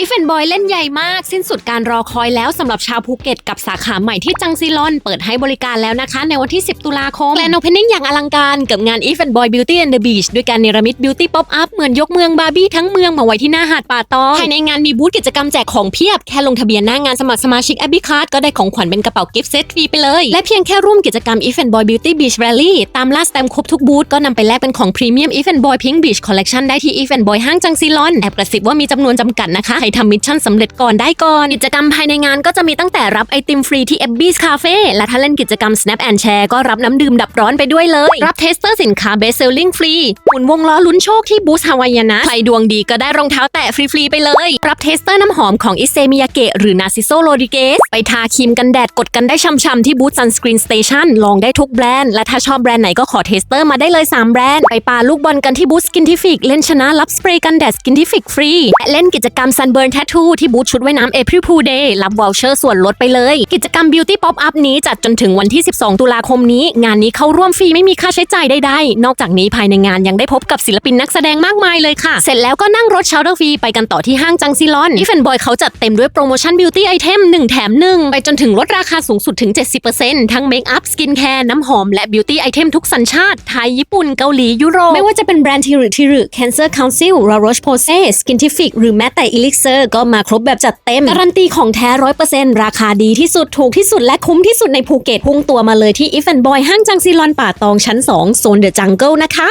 อีเฟนบอยเล่นใหญ่มาก สิ้นสุดการรอคอยแล้วสำหรับชาวภูเก็ตกับสาขาใหม่ที่จังซีลอน เปิดให้บริการแล้วนะคะ ในวันที่ 10 ตุลาคมแกลนโอเพนนิ่งอย่างอลังการกับงาน e v e n Boy Beauty and the Beach ด้วยการเนรมิต Beauty Pop Up เหมือนยกเมืองบาร์บี้ทั้งเมืองมาไว้ที่หน้าหาดป่าตองภายในงานมีบูธกิจกรรมแจกของเพียบแค่ลงทะเบียนหน้างานสมัครสมาชิก a b b y Card ก็ได้ของขวัญเป็นกระเป๋ากิฟต์เซตฟรีไปเลยและเพียงแค่ร่วมกิจกรรม e v e n Boy Beauty Beach Rally ตามล่าสแตมป์ครบทุกบูธก็นำไปแลกเป็นของพรีเมียม e v e n Boy Pink Beach Collection ได้ที่ e v e n Boy ห้างจังซีลอนแอบกระซิบว่ามีจำนวนจำกัดนะคะใครทำมิชชั่นสำเร็จก่อนได้ก่อน กิจกรรมภายในงานก็จะมีตั้งแต่รับไอติมฟรีที่ e b b y Cafe และถ้าเล่นกิจกรรม Snap and Share ก็รับน้ำดื่มดับร้อนไปด้วยเลย รับเทสเตอร์สินค้า Best Selling ฟรีหมุนวงล้อลุ้นโชคที่บูธฮาวายนะ ใครดวงดีก็ได้รองเท้าแตะฟรีๆไปเลย รับเทสเตอร์น้ำหอมของอิเซมิยาเกะหรือนาซิโซโรดิเกสไปทาครีมกันแดดกดกันได้ช่ำๆที่บูธ Sunscreen Station ลองได้ทุกแบรนด์ และถ้าชอบแบรนด์ไหนก็ขอเทสเตอร์มาได้เลย 3 แบรนด์ ไปปาลูกบอลกันที่บูธ Skintific เล่นชนะรับสเปรย์กันแดด Skintific ฟรีและเล่นกิจกรรม Sunburn Tattoo ที่บูธชุดว่ายน้ำ April Pool Day รับวอลเชอร์ส่วนลดไปเลย กิจกรรม Beauty Pop Up นี้จัดจนถึงวันที่ 12 ตุลาคมนี้ งานนี้เข้าร่วมฟรีไม่มีค่าใช้จ่ายใดๆ นอกจากนี้ภายในงานยังได้พบกับศิลปินนักแสดงมากมายเลยค่ะ เสร็จแล้วก็นั่งรถเชาเตอร์ฟรีไปกันต่อที่ห้างจังซีลอนอีเฟนบอยเขาจัดเต็มด้วยโปรโมชั่น Beauty Item 1 แถม 1 ไปจนถึงลดราคาสูงสุดถึง 70%ทั้งเมคอัพสกินแคร์น้ำหอมและ Beauty Item ทุกสัญชาติไทยญี่ปุ่นเกาหลียุโรปไม่ว่าจะเป็นแบรนด์ทิรุทิรุ Cancer Council La Roche Posay Skintific หรือแม้แต่ Elixir ซอร์ก็มาครบแบบจัดเต็ม การันตีของแท้ร้อยเปอร์เซ็นต์ราคาดีที่สุดถูกที่สุดและคุ้มที่สุดในภูเก็ตพุ่งตัวมาเลยที่อีฟแอนบอยห้างจังซีลอนป่าตองชั้น 2 โซนเดอะจังเกิลนะคะ